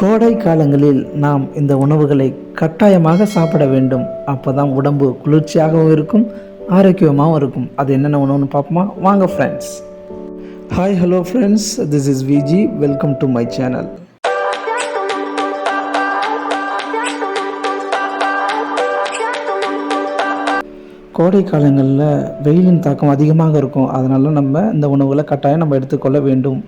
கோடை காலங்களில் நாம் இந்த உணவுகளை கட்டாயமாக சாப்பிட வேண்டும். அப்போ தான் உடம்பு குளிர்ச்சியாகவும் இருக்கும் ஆரோக்கியமாகவும் இருக்கும். அது என்னென்ன உணவுன்னு பார்ப்போமா? வாங்க friends hi hello friends this is Viji welcome to my channel கோடை காலங்களில் வெயிலின் தாக்கம் அதிகமாக இருக்கும். அதனால நம்ம இந்த உணவுகளை கட்டாயம் நம்ம எடுத்துக்கொள்ள வேண்டும்.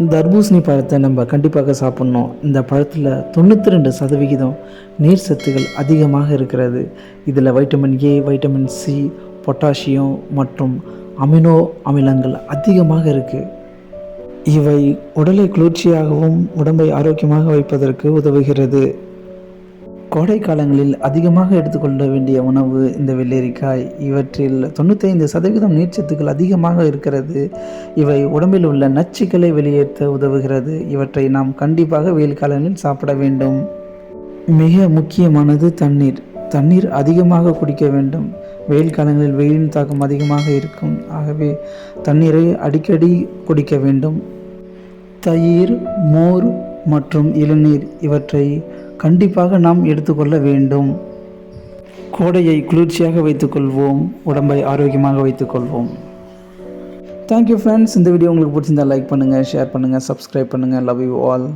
தர்பூசணி பழத்தை நம்ம கண்டிப்பாக சாப்பிட்ணும். இந்த பழத்தில் தொண்ணூற்றி ரெண்டு சதவிகிதம் நீர் சத்துகள் அதிகமாக இருக்கிறது. இதில் vitamin A vitamin C potassium மற்றும் அமினோ அமிலங்கள் அதிகமாக இருக்குது இவை உடலை குளிர்ச்சியாகவும் உடம்பை ஆரோக்கியமாக வைப்பதற்கு உதவுகிறது. கோடை காலங்களில் அதிகமாக எடுத்துக்கொள்ள வேண்டிய உணவு இந்த வெள்ளரிக்காய். இவற்றில் தொண்ணூத்தைந்து சதவீதம் நீர்ச்சத்துக்கள் அதிகமாக இருக்கிறது. இவை உடம்பில் உள்ள நச்சுக்களை வெளியேற்ற உதவுகிறது. இவற்றை நாம் கண்டிப்பாக வெயில் காலங்களில் சாப்பிட வேண்டும். மிக முக்கியமானது தண்ணீர். தண்ணீர் அதிகமாக குடிக்க வேண்டும். வெயில் காலங்களில் வெயிலின் தாக்கம் அதிகமாக இருக்கும். ஆகவே தண்ணீரை அடிக்கடி குடிக்க வேண்டும். தயிர் மோர் மற்றும் இளநீர் இவற்றை கண்டிப்பாக நாம் எடுத்துக்கொள்ள வேண்டும். கோடையை குளிர்ச்சியாக வைத்துக்கொள்வோம் உடம்பை ஆரோக்கியமாக வைத்துக்கொள்வோம். தேங்க்யூ ஃப்ரெண்ட்ஸ் இந்த வீடியோ உங்களுக்கு பிடிச்சிருந்தா லைக் பண்ணுங்கள் ஷேர் பண்ணுங்கள் சப்ஸ்கிரைப் பண்ணுங்கள் லவ் யூ ஆல்